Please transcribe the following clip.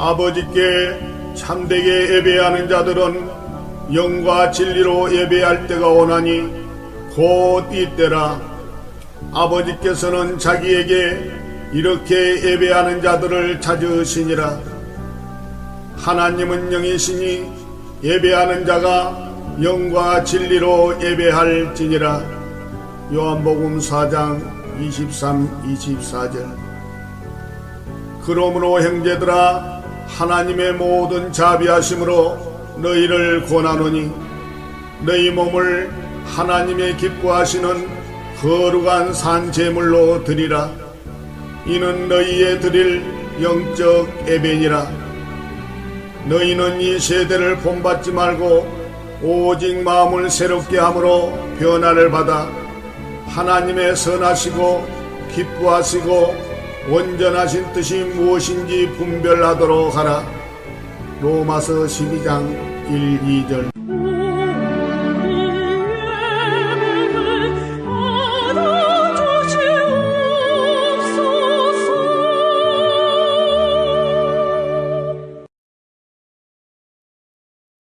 아버지께 참되게 예배하는 자들은 영과 진리로 예배할 때가 오나니 곧 이때라. 아버지께서는 자기에게 이렇게 예배하는 자들을 찾으시니라. 하나님은 영이시니 예배하는 자가 영과 진리로 예배할지니라. 요한복음 4장 23, 24절. 그러므로 형제들아 하나님의 모든 자비하심으로 너희를 권하노니 너희 몸을 하나님의 기뻐하시는 거룩한 산 제물로 드리라. 이는 너희의 드릴 영적 예배니라. 너희는 이 세대를 본받지 말고 오직 마음을 새롭게 함으로 변화를 받아 하나님의 선하시고 기뻐하시고 온전하신 뜻이 무엇인지 분별하도록 하라. 로마서 12장 1, 2절